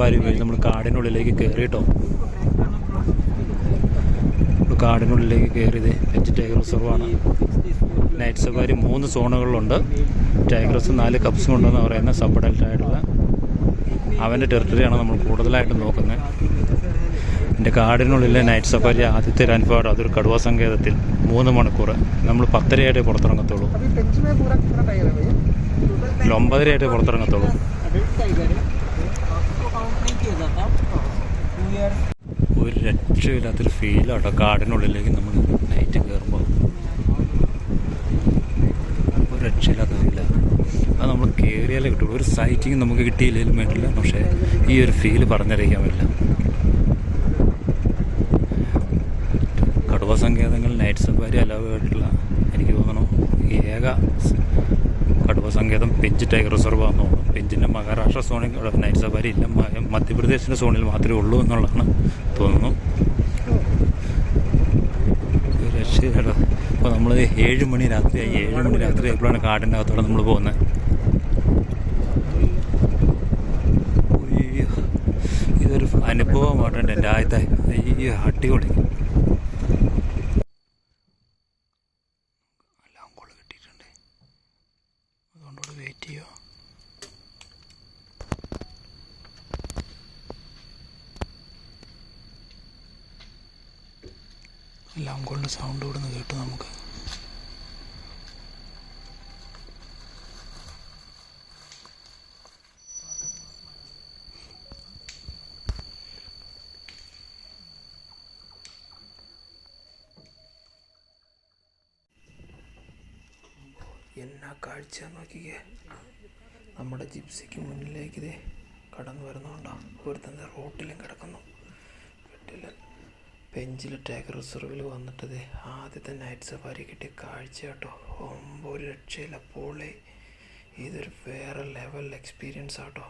തൂവാലി ഉപയോഗിച്ച് നമ്മൾ കാടിനുള്ളിലേക്ക് കയറി കേട്ടോ. കാടിനുള്ളിലേക്ക് കയറിയത് എച്ച് ടൈഗർ റിസർവാണ് നൈറ്റ് സഫാരി മൂന്ന് സോണുകളിലുണ്ട്. ടൈഗർസ് നാല് കപ്സും ഉണ്ടെന്ന് പറയുന്ന സബ് അഡൽട്ടായിട്ടുള്ള അവന്റെ ടെറിട്ടറിയാണ് നമ്മൾ കൂടുതലായിട്ട് നോക്കുന്നത്. എന്റെ കാടിനുള്ളിലെ നൈറ്റ് സഫാരി ആദ്യത്തെ ഒരു അതൊരു കടുവ സങ്കേതത്തിൽ മൂന്ന് മണിക്കൂർ. നമ്മൾ പത്തരയായിട്ടേ പുറത്തിറങ്ങത്തുള്ളൂ. ഒമ്പതരയായിട്ടേ പുറത്തിറങ്ങത്തുള്ളൂ. ഒരു രക്ഷയില്ലാത്തൊരു ഫീലാട്ടോ കാടിനുള്ളിലേക്ക് നമ്മൾ നൈറ്റ് കയറുമ്പോൾ. ഒരു രക്ഷയില്ലാത്ത ഫീല. അത് നമ്മൾ കയറിയാലേ കിട്ടുള്ളൂ. ഒരു സൈറ്റിങ് നമുക്ക് കിട്ടിയില്ലെങ്കിലും വേണ്ടില്ല. പക്ഷേ ഈ ഒരു ഫീൽ പറഞ്ഞറിയിക്കാൻ പറ്റില്ല. കടുവ സങ്കേതങ്ങൾ നൈറ്റ് സഫാരി അലാവായിട്ടുള്ള എനിക്ക് തോന്നുന്നു ഏക കടുവ സങ്കേതം പെഞ്ച് ടൈഗർ റിസർവ് ആണെന്ന് തോന്നുന്നു. പെഞ്ചിന്റെ മഹാരാഷ്ട്ര സോണിൽ നൈറ്റ് സഫാരി ഇല്ല. മധ്യപ്രദേശിന്റെ സോണിൽ മാത്രമേ ഉള്ളൂ എന്നുള്ളതാണ് തോന്നുന്നു. അപ്പൊ നമ്മൾ ഏഴ് മണി രാത്രി ഏഴ് മണി രാത്രി ആയപ്പോഴാണ് കാടിന്റെ അകത്തോടെ നമ്മൾ പോകുന്നത് ഇതൊരു അനുഭവമായിട്ടുണ്ട് എന്റെ ആദ്യത്തെ. ഈ അടിപൊളി. എല്ലാം കൊള്ള കിട്ടിയിട്ടുണ്ട്. അതുകൊണ്ടോട് വെയിറ്റ് ചെയ്യുക എല്ലാം കൊണ്ട് സൗണ്ട് ഇവിടുന്ന് കേട്ടു നമുക്ക്. എന്നാ കാഴ്ച നോക്കിക്കേ? നമ്മുടെ ജിപ്സിക്ക് മുന്നിലേക്ക് ഇതേ കടന്നു വരുന്നുണ്ടോ. ഒരുത്തന്നെ റോട്ടിലും കിടക്കുന്നു. വീട്ടിൽ പെഞ്ചിൽ ടൈഗർ റിസർവിൽ വന്നിട്ടത് ആദ്യത്തെ നൈറ്റ് സഫാരി കിട്ടിയ കാഴ്ച കേട്ടോ. ഒമ്പത് രക്ഷയില്ല പൊളി ഇതൊരു വേറെ ലെവൽ എക്സ്പീരിയൻസ് ആട്ടോ.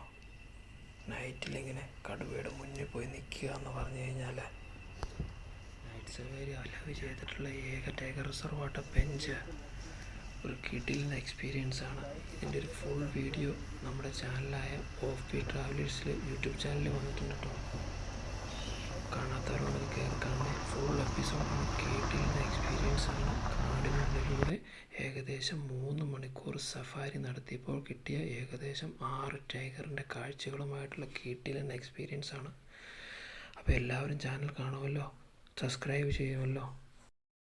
നൈറ്റിലിങ്ങനെ കടുവയുടെ മുന്നിൽ പോയി നിൽക്കുക എന്ന് പറഞ്ഞു കഴിഞ്ഞാൽ നൈറ്റ് സഫാരി അലവ് ചെയ്തിട്ടുള്ള ഏക ടൈഗർ റിസർവ് ആട്ടോ ഒരു കിടിലിന് എക്സ്പീരിയൻസ് ആണ്. ഇതിന്റെ ഒരു ഫുൾ വീഡിയോ നമ്മുടെ ചാനലായ ഓഫ് ബി ട്രാവലേഴ്സിൽ യൂട്യൂബ് ചാനലിൽ വന്നിട്ടുണ്ട് കേട്ടോ. കാണാത്തവരോട് കേൾക്കാണ്ട് ഫുൾ എപ്പിസോഡാണ് കേട്ടിരുന്ന എക്സ്പീരിയൻസ് ആണ്. കാടിനുള്ളിലൂടെ ഏകദേശം മൂന്ന് മണിക്കൂർ സഫാരി നടത്തിയപ്പോൾ കിട്ടിയ ഏകദേശം ആറ് ടൈഗറിന്റെ കാഴ്ചകളുമായിട്ടുള്ള കിടിലൻ എക്സ്പീരിയൻസ് ആണ്. അപ്പോൾ എല്ലാവരും ചാനൽ കാണുമല്ലോ സബ്സ്ക്രൈബ് ചെയ്യുമല്ലോ.